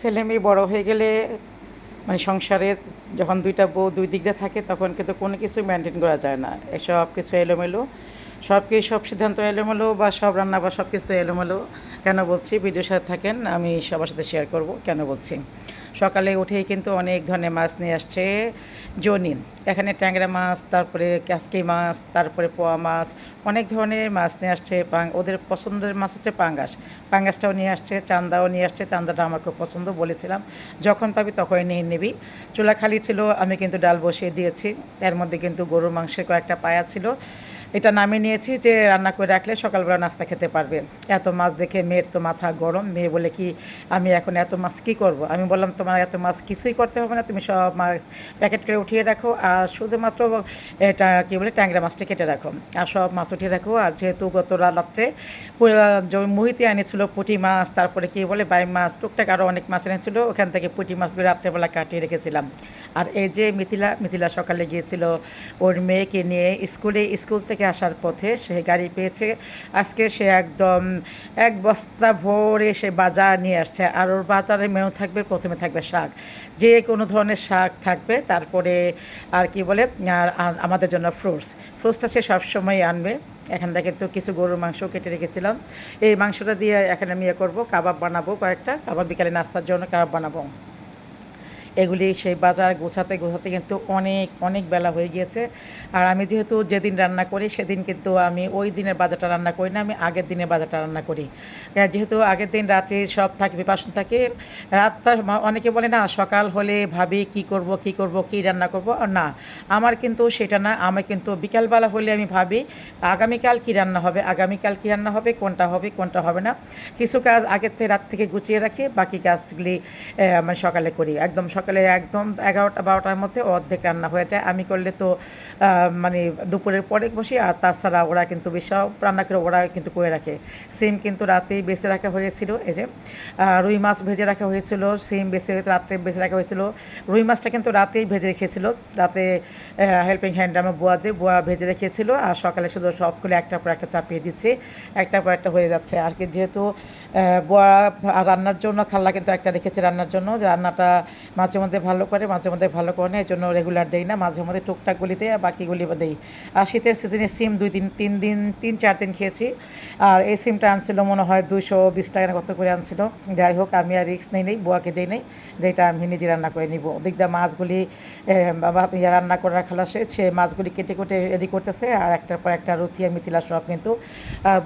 ছেলে মেয়ে বড় হয়ে গেলে মানে সংসারে যখন দুইটা বউ দুই দিক দিয়ে থাকে, তখন কিন্তু কোনো কিছু মেনটেন করা যায় না। এসব কিছু এলোমেলো। সব কিছু সব সিদ্ধান্ত এলোমেলো বা সব রান্না বা সব কিছু এলোমেলো? কেন বলছি? ভিডিওর সাথে থাকেন, আমি সবার সাথে শেয়ার করব। কেন বলছি? সকালে উঠেই কিন্তু অনেক ধরনের মাছ নিয়ে আসছে জনিন এখানে ট্যাংরা মাছ, তারপরে ক্যাসকি মাছ, তারপরে পোয়া মাছ, অনেক ধরনের মাছ নিয়ে আসছে ওদের পছন্দের মাছ হচ্ছে পাঙ্গাস। পাঙ্গাসটাও নিয়ে আসছে, চান্দাও নিয়ে আসছে, চান্দাটা আমার খুব পছন্দ বলেছিলাম। যখন পাবি তখনই নিয়ে নিবি। চুলা খালি ছিল, আমি কিন্তু ডাল বসিয়ে দিয়েছি। এর মধ্যে কিন্তু গরুর মাংসের কয়েকটা পায়া ছিল। এটা নামিয়ে নিয়েছি যে রান্না করে রাখলে সকালবেলা নাস্তা খেতে পারবে। এত মাছ দেখে মেয়ের তো মাথা গরম। মেয়ে বলে কি, আমি এখন এত মাছ কী করব? আমি বললাম, তোমার এত মাছ কিছুই করতে হবে না, তুমি সব প্যাকেট করে উঠিয়ে রাখো আর শুধুমাত্র এটা কী বলে, ট্যাংরা মাছটা কেটে রাখো। আর সব মাছ উঠিয়ে রাখো। আর যেহেতু গত রাত্রে মুহিতে এনেছিল পুঁটি মাছ, তারপরে কী বলে, বাই মাছ, টুকটাক আরও অনেক মাছ এনেছিল, ওখান থেকে পুঁটি মাছগুলো রাত্রেবেলা কাটিয়ে রেখেছিলাম। আর এই যে মিথিলা মিথিলা সকালে গিয়েছিল ওর মেয়েকে নিয়ে স্কুলে, স্কুল থেকে আসার পথে সে গাড়ি পেয়েছে। আজকে সে একদম এক বস্তা ভরে সে বাজার নিয়ে আসছে। আর ওর বাজারে মেনু থাকবে, প্রথমে থাকবে শাক। যে কোনো ধরনের শাক থাকবে, তারপরে আর কি বলে আর আমাদের জন্য ফ্রুটস। ফ্রুটসটা সে সবসময় আনবে। এখান থেকে তো কিছু গরুর মাংস কেটে রেখেছিলাম। এই মাংসটা দিয়ে এখানে আমি ইয়ে করব, কাবাব বানাবো কয়েকটা। কাবাব বিকালে নাস্তার জন্য কাবাব বানাবো। এগুলি সেই বাজার গোছাতে গোছাতে কিন্তু অনেক অনেক বেলা হয়ে গিয়েছে। আর আমি যেহেতু যেদিন রান্না করি সেদিন কিন্তু আমি ওই দিনের বাজারটা রান্না করি না আমি আগের দিনের বাজারটা রান্না করি। যেহেতু আগের দিন রাতে সব থাকে বিপাসন থাকে রাতটা অনেকে বলে না সকাল হলে ভাবি কি করব কি করব কি রান্না করব? আর না আমার কিন্তু সেটা না আমি কিন্তু বিকালবেলা হলে আমি ভাবি আগামীকাল কি রান্না হবে আগামীকাল কি রান্না হবে কোনটা হবে কোনটা হবে না। কিছু কাজ আগের থেকে রাত থেকে গুছিয়ে রাখি বাকি কাজগুলি আহ, মানে সকালে করি একদম সকালে একদম এগারোটা, বারোটার মধ্যে অর্ধেক রান্না হয়ে যায়। আমি করলে তো মানে দুপুরের পরে বসি, আর তাছাড়া ওরা কিন্তু সব রান্না করে, ওরা কিন্তু করে রাখে। সিম কিন্তু রাতেই বেছে রাখা হয়েছিল, এই যে রুই মাছ ভেজে রাখা হয়েছিল, সিম বেছে রাত্রে বেছে রাখা হয়েছিল। রুই মাছটা কিন্তু রাতেই ভেজে রেখেছিল, রাতে হেল্পিং হ্যান্ড আমার বুয়া যে, বুয়া ভেজে রেখেছিল, আর সকালে শুধু সবগুলো একটার পর একটা চাপিয়ে দিচ্ছি একটার পর একটা হয়ে যাচ্ছে। আর কি যেহেতু বোয়া রান্নার জন্য খাল্লা কিন্তু একটা রেখেছে রান্নার জন্য, যে রান্নাটা মাঝে মধ্যে ভালো করে, মাঝে মধ্যে ভালো করে না এই জন্য রেগুলার দেই না, মাঝে মধ্যে টুকটাকগুলি দেয় আর বাকিগুলি দেই। আর শীতের সিজনে সিম দুই দিন, তিন দিন, তিন, চার দিন খেয়েছি। আর এই সিমটা আনছিল মনে হয় দুশো বিশ টাকা কত করে আনছিল। যাই হোক, আমি আর রিক্স নেই নেই, বুয়াকে দিই নেই, যেটা আমি নিজে রান্না করে নিব। ওদিক দিয়ে মাছগুলি বাবা রান্না করে রাখা সে মাছগুলি কেটে কেটে রেডি করতেছে, আর একটার পর একটা রুটি আর মিথিলা সব কিন্তু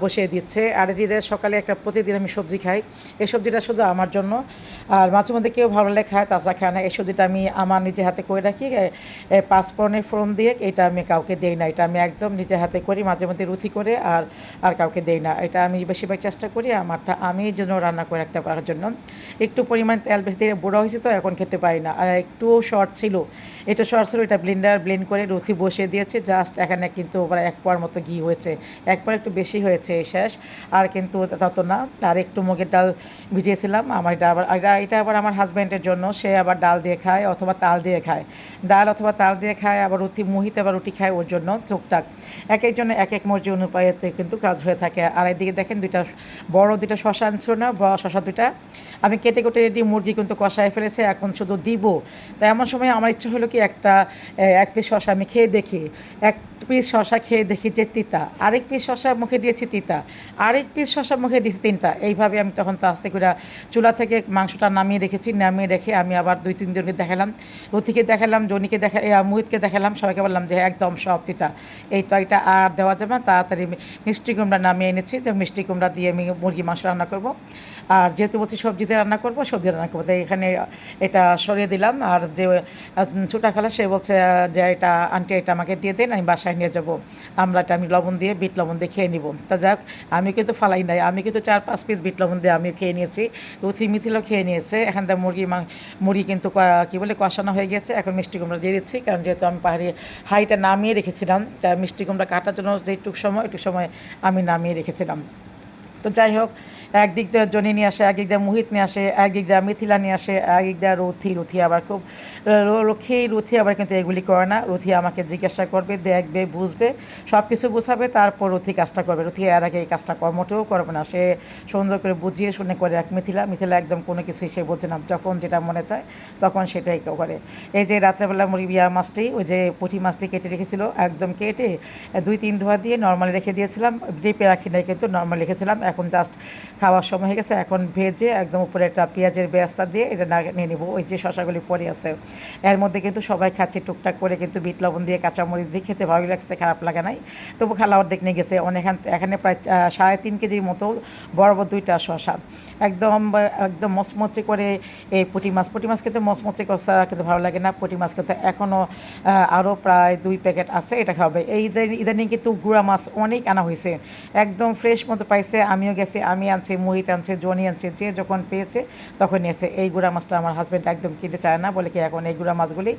বসিয়ে দিচ্ছে। আর এদিকে সকালে একটা প্রতিদিন আমি সবজি খাই। এই সবজিটা শুধু আমার জন্য। আর মাঝে মধ্যে কেউ ভালো লাগে খায় তাছাড়া খায় না এই সবজিটা আমি আমার নিজের হাতে করে রাখি পাঁচফোড়নের ফোড়ন দিয়ে এটা আমি কাউকে দেই না। এটা আমি একদম নিজের হাতে করি, মাঝে মধ্যে রুটি করে আর আর কাউকে দেই না। এটা আমি বেশিরভাগ চেষ্টা করি আমারটা আমি জন্য রান্না করে রাখতে পারার জন্য। একটু পরিমাণ তেল বেশি দিয়ে বুড়ো হয়েছে তো এখন খেতে পারি না। আর একটু শর্ট ছিল, এটা শর্ট ছিল, এটা ব্লেন্ডার, ব্লেন্ড করে রুটি বসিয়ে দিয়েছে। জাস্ট এখানে কিন্তু এক পোয়ার মতো ঘি হয়েছে। এক পোয়ার একটু বেশি হয়েছে শেষ, আর কিন্তু তত না। আর একটু মুগের ডাল ভিজিয়েছিলাম, আমার এটা আবার এটা আবার আমার হাজব্যান্ডের জন্য। সে আবার ডাল দিয়ে খায় অথবা তাল দিয়ে খায়। ডাল অথবা তাল দিয়ে খায়, আবার রুটি, মুহিতে আবার রুটি খায় ওর জন্য টুকটাক এক একজন এক এক মর্জি অনুপায়েতে কিন্তু কাজ হয়ে থাকে। আর এদিকে দেখেন দুইটা বড় দুইটা শশা আনছিল না, বড় শশা দুইটা। আমি কেটে কেটে রেডি মুরগি কিন্তু কষায় ফেলেছে, এখন শুধু দিব। তাই এমন সময় আমার ইচ্ছা হলো কি একটা এক পিস শশা আমি খেয়ে দেখি। এক পিস শশা খেয়ে দেখি যে তিতা। আরেক পিস শশা মুখে দিয়েছি তিতা। আরেক পিস শশা মুখে দিয়েছি তিনটা। এইভাবে আমি তখন তো আস্তে করে চুলা থেকে মাংসটা নামিয়ে রেখেছি, নামিয়ে রেখে আমি আবার দুই তিনজনকে দেখালাম রথিকে দেখালাম, জনিকে দেখা মোহিতকে দেখালাম, সবাইকে বললাম যে একদম সব পিতা এই তয়টা আর দেওয়া যাবে না, তাড়াতাড়ি মিষ্টি কুমড়া নামিয়ে এনেছি, তো মিষ্টি কুমড়া দিয়ে আমি মুরগি মাংস রান্না করব। আর যেহেতু বলছি সবজিতে রান্না করব, সবজি রান্না করব। তাই এখানে এটা সরিয়ে দিলাম। আর যে ছোটা খালা, সে বলছে যে এটা, আন্টি, এটা আমাকে দিয়ে দেন, আমি বাসায় নিয়ে যাব। আমরা এটা আমি লবণ দিয়ে, বিট লবণ দিয়ে খেয়ে নিব। তা যাক, আমি কিন্তু ফালাই নাই। আমি কিন্তু চার, পাঁচ পিস বিট লবণ দিয়ে আমি খেয়ে নিয়েছি। রুথি মিথিলও খেয়ে নিয়েছে। এখান থেকে মুরগি মাং মুরগি কিন্তু ক- কী বলে, কষানো হয়ে গেছে। এখন মিষ্টি কুমড়া দিয়ে দিচ্ছি, কারণ যেহেতু আমি পাহাড়ি হাইটা নামিয়ে রেখেছিলাম মিষ্টি কুমড়া কাটার জন্য যেটুক সময় একটু সময় আমি নামিয়ে রেখেছিলাম। তো যাই হোক একদিক দিয়ে জনি নিয়ে আসে একদিক দিয়ে মোহিত নিয়ে আসে একদিক দিয়ে মিথিলা নিয়ে আসে একদিক দিয়ে রথি রথি আবার খুব রক্ষী রথি আবার কিন্তু এগুলি করে না। রথি আমাকে জিজ্ঞাসা করবে, দেখবে, বুঝবে সব কিছু গুছাবে, তারপর রথি কাজটা করবে। রথি এর আগে এই কাজটা কর মোটেও করবে না। সে সুন্দর করে বুঝিয়ে শুনে করে এক মিথিলা মিথিলা একদম কোনো কিছুই সে বোঝে না। যখন যেটা মনে চায়, তখন সেটাই করে। এই যে রাত্রেবেলা মুড়ি বিয়া মাছটি, ওই যে পুঁটি মাছটি কেটে রেখেছিল, একদম কেটে, দুই, তিন ধোয়া দিয়ে নর্মালি রেখে দিয়েছিলাম। ডিপে রাখি নাই কিন্তু নর্মাল রেখেছিলাম। এখন জাস্ট খাওয়ার সময় হয়ে গেছে। এখন ভেজে একদম উপরে একটা পেঁয়াজের বেস্তা দিয়ে এটা না নিয়ে নেব। ওই যে শশাগুলি পরে আছে। এর মধ্যে কিন্তু সবাই খাচ্ছে টুকটাক করে কিন্তু বিট, লবণ দিয়ে কাঁচামরিচ দিয়ে খেতে ভালো লাগছে, খারাপ লাগে নাই। তবু খালা অর্ধেক নিয়ে গেছে। অনেক এখানে প্রায় সাড়ে তিন কেজির মতো বড় বড় দুইটা শশা একদম একদম মচমচে করে এই পুঁটি মাছ। পুঁটি মাছ খেতে মচমচে কষা কিন্তু ভালো লাগে না। পুঁটি মাছ খেতে এখনও আরও প্রায় দুই প্যাকেট আছে। এটা খাবে এই ইদানিং- কিন্তু গুঁড়া মাছ অনেক আনা হয়েছে। একদম ফ্রেশ মতো পাইছে। আমিও গেছি আমি আনছি মোহিত আনছে জনি আনছে যে যখন পেয়েছে তখন নিয়েছে। এই গুঁড়া মাছটা আমার হাজব্যান্ড একদম কিনতে চায় না বলে কি এখন এই গুঁড়া মাছগুলি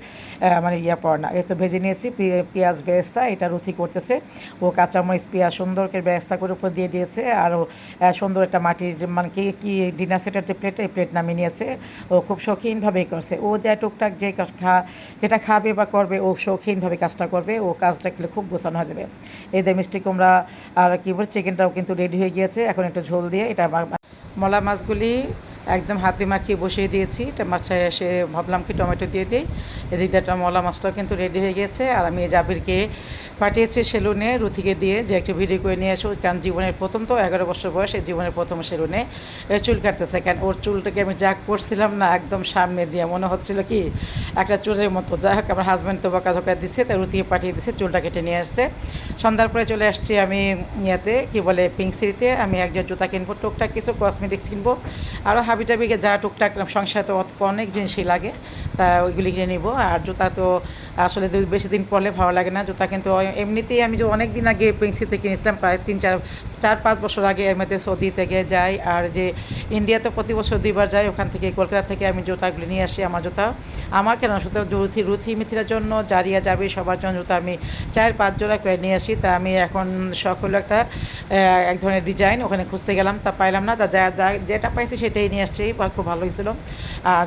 মানে ইয়ে পড়ে না। এই তো ভেজে নিয়েছি পেঁয়াজ বেরেস্তা এটা রুথি করতেছে। ও কাঁচামরিচ পেঁয়াজ সুন্দর করে বেরেস্তা করে উপর দিয়ে দিয়েছে আর ও, সুন্দর একটা মাটির মানে কি কি ডিনার সেটের যে প্লেট এই প্লেট নামিয়ে নিয়েছে। ও খুব শৌখিনভাবেই করছে। ও যা টুকটাক যে খা যেটা খাবে বা করবে ও শৌখিনভাবে কাজটা করবে ও কাজটা খুব গোছানো হয়ে দেবে যে মিষ্টি কুমড়া আর কি বল চিকেনটাও কিন্তু রেডি হয়ে গিয়েছে। এখন একটু ঝোল দিয়ে এটা মলা মাছগুলি একদম হাতে মাখিয়ে বসিয়ে দিয়েছি। এটা মাছটা এসে ভাবলাম কি টমেটো দিয়ে দিই। এদিকে একটা মলা মাছটাও কিন্তু রেডি হয়ে গেছে। আর আমি জাবিরকে পাঠিয়েছি সেলুনে রুথিকে দিয়ে যে একটা ভিডিও করে নিয়ে আসো কারণ জীবনের প্রথম তো এগারো বছর বয়স জীবনের প্রথম সেলুনে চুল কাটতেছে। কারণ ওর চুলটাকে আমি যা করছিলাম না, একদম সামনে দিয়ে মনে হচ্ছিল কি, একটা চুলের মতো। যাই হোক, আমার হাজব্যান্ড তো বকা ধোকা দিচ্ছে, তাই রুথিকে পাঠিয়ে দিচ্ছে চুলটা কেটে নিয়ে আসছে। সন্ধ্যার পরে চলে আসছি আমি ইয়েতে, কি বলে পিঙ্ক সিটিতে আমি একজন জুতা কিনবো, টুকটাক কিছু কসমেটিক্স কিনবো। আরও হাবিজাবিকে যা টুকটাক সংসারে তো অনেক জিনিসই লাগে, তা ওইগুলি কিনে নিবো। আর জুতা তো আসলে বেশি দিন পরলে ভালো লাগে না। জুতা কিন্তু এমনিতেই আমি যে অনেক দিন আগে পিঙ্ক সিটিতে কিনেছিলাম, প্রায় তিন চার চার পাঁচ বছর আগে এমনিতে সৌদি থেকে যাই। আর যে ইন্ডিয়াতে প্রতি বছর দুইবার যাই, ওখান থেকে কলকাতা থেকে আমি জুতাগুলি নিয়ে আসি আমার জুতা। আমার কেন শুধু রুথি রুথি মিথিলার জন্য জারিয়া যাবে, সবার জন্য জুতা আমি চার, পাঁচ জোড়া করে নিয়ে আসি। তা আমি এখন হলো একটা এক ধরনের ডিজাইন ওখানে খুঁজতে গেলাম, তা পাইলাম না। তা যা, যা- যেটা পাইছি সেটাই নিয়ে আসছি খুব ভালো হয়েছিল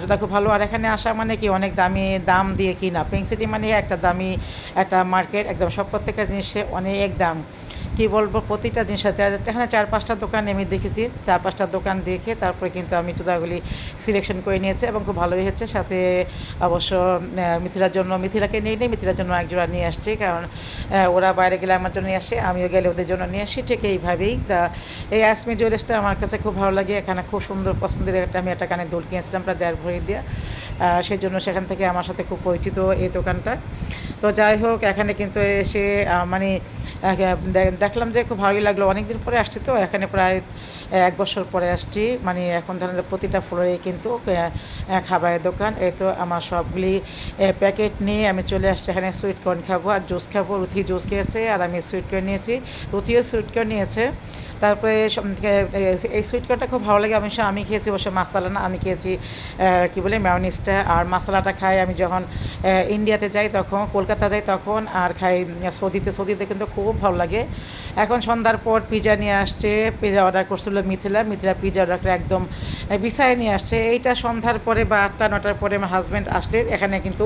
জুতা খুব ভালো। আর এখানে আসা মানে কি, অনেক দামি দাম দিয়ে কিনা। পিঙ্ক সিটি মানে একটা দামি একটা মার্কেট একদম সব প্রত্যেকটা জিনিসে অনেক দাম। কি বলব, প্রতিটা জিনিসের সাথে এখানে চার পাঁচটা দোকান আমি দেখেছি। চার পাঁচটা দোকান দেখে তারপরে কিন্তু আমি জুতাগুলি সিলেকশন করে নিয়েছি এবং খুব ভালোই হয়েছে। সাথে অবশ্য মিথিলার জন্য মিথিলাকে নিয়ে নিই, মিথিলার জন্য এক জোড়া নিয়ে আসছি। কারণ ওরা বাইরে গেলে আমার জন্য নিয়ে আসে, আমিও গেলে ওদের জন্য নিয়ে আসি। ঠিক এইভাবেই। তা এই আসমি জুয়েলার্সটা আমার কাছে খুব ভালো লাগে। এখানে খুব সুন্দর পছন্দের একটা, আমি একটা কানে দুল কিনেছিলাম প্রায় দেড় ভরি দিয়ে। সেই জন্য সেখান থেকে আমার সাথে খুব পরিচিত এই দোকানটা। তো যাই হোক, এখানে কিন্তু এসে মানে দেখলাম যে খুব ভালোই লাগল। অনেক দিন পরে আসছি তো, এখানে প্রায় এক বছর পরে আসছি। মানে এখন ধরেন প্রতিটা ফ্লোরে কিন্তু খাবারের দোকান। এই তো আমার সবগুলি প্যাকেট নিয়ে আমি চলে আসছি। এখানে সুইট কর্ন খাব আর জুস খাব। রুথি জুস খেয়েছে আর আমি সুইট কর্ন নিয়েছি। রুথিও সুইট কর্ন নিয়েছে। তারপরে এই সুইট কর্নটা খুব ভালো লাগে। আমি আমি খেয়েছি বসে মশলা না, আমি খেয়েছি কি বলে ম্যাওনিসটা আর মশলাটা খাই আমি যখন ইন্ডিয়াতে যাই তখন কলকাতা যাই তখন আর খাই সৌদিতে সৌদিতে কিন্তু খুব ভালো লাগে। এখন সন্ধ্যার পর পিজা নিয়ে আসছে পিজা অর্ডার করছিল মিথিলা মিথিলা পিজা অর্ডার করে একদম বিছায় নিয়ে আসছে। এইটা সন্ধ্যার পরে বা আটটা, নটার পরে আমার হাজব্যান্ড আসলে এখানে কিন্তু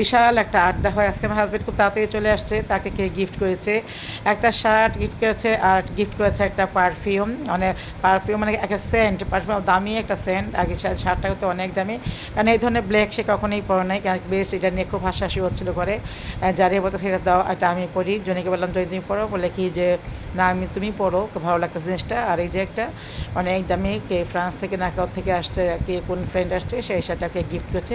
বিশাল একটা আড্ডা হয়। আজকে আমার হাজব্যান্ড খুব তাড়াতাড়ি চলে আসছে, তাকে কে গিফট করেছে। একটা শার্ট গিফট করেছে আর গিফট করেছে একটা পারফিউম মানে পারফিউম মানে একটা সেন্ট পারফিউম দামি একটা সেন্ট আগে শার্টটা হতো অনেক দামি, কারণ এই ধরনের ব্ল্যাক সে কখনোই পরে নাই বেশ এটা নিয়ে খুব হাসাহাসি হচ্ছিল করে যারে বলতে সেটা দাও, এটা আমি পড়ি। জনিকে বললাম যদি তুমি পড়ো। বলে কি যে, না, আমি, তুমি পড়ো ভালো লাগতেছে জিনিসটা। আর এই যে একটা অনেক দামি কে ফ্রান্স থেকে না কোথা থেকে আসছে, কে কোন ফ্রেন্ড আসছে সেই শার্টটাকে গিফট করেছে।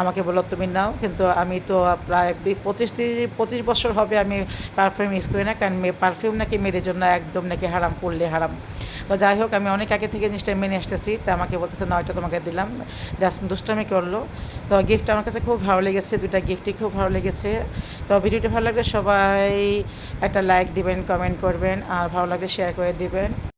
আমাকে বলল, তুমি নাও। কিন্তু আমি তো প্রায় পঁচিশ তিরিশ, পঁচিশ বছর হবে আমি পারফিউম ইউজ করি না, কারণ পারফিউম নাকি মেয়েদের জন্য একদম নাকি হারাম করলে হারাম। তো যাই হোক, আমি অনেক আগে থেকে জিনিসটা মেনে আসতেছি, তা আমাকে বলতেছে নয়টা তোমাকে দিলাম। জাস্ট দুষ্টামি করল। তো গিফট আমার কাছে খুব ভালো লেগেছে দুটা গিফটই খুব ভালো লেগেছে। তো ভিডিওটি ভালো লাগলে সবাই একটা লাইক দিবেন কমেন্ট করবেন, আর ভালো লাগলে শেয়ার করে দিবেন।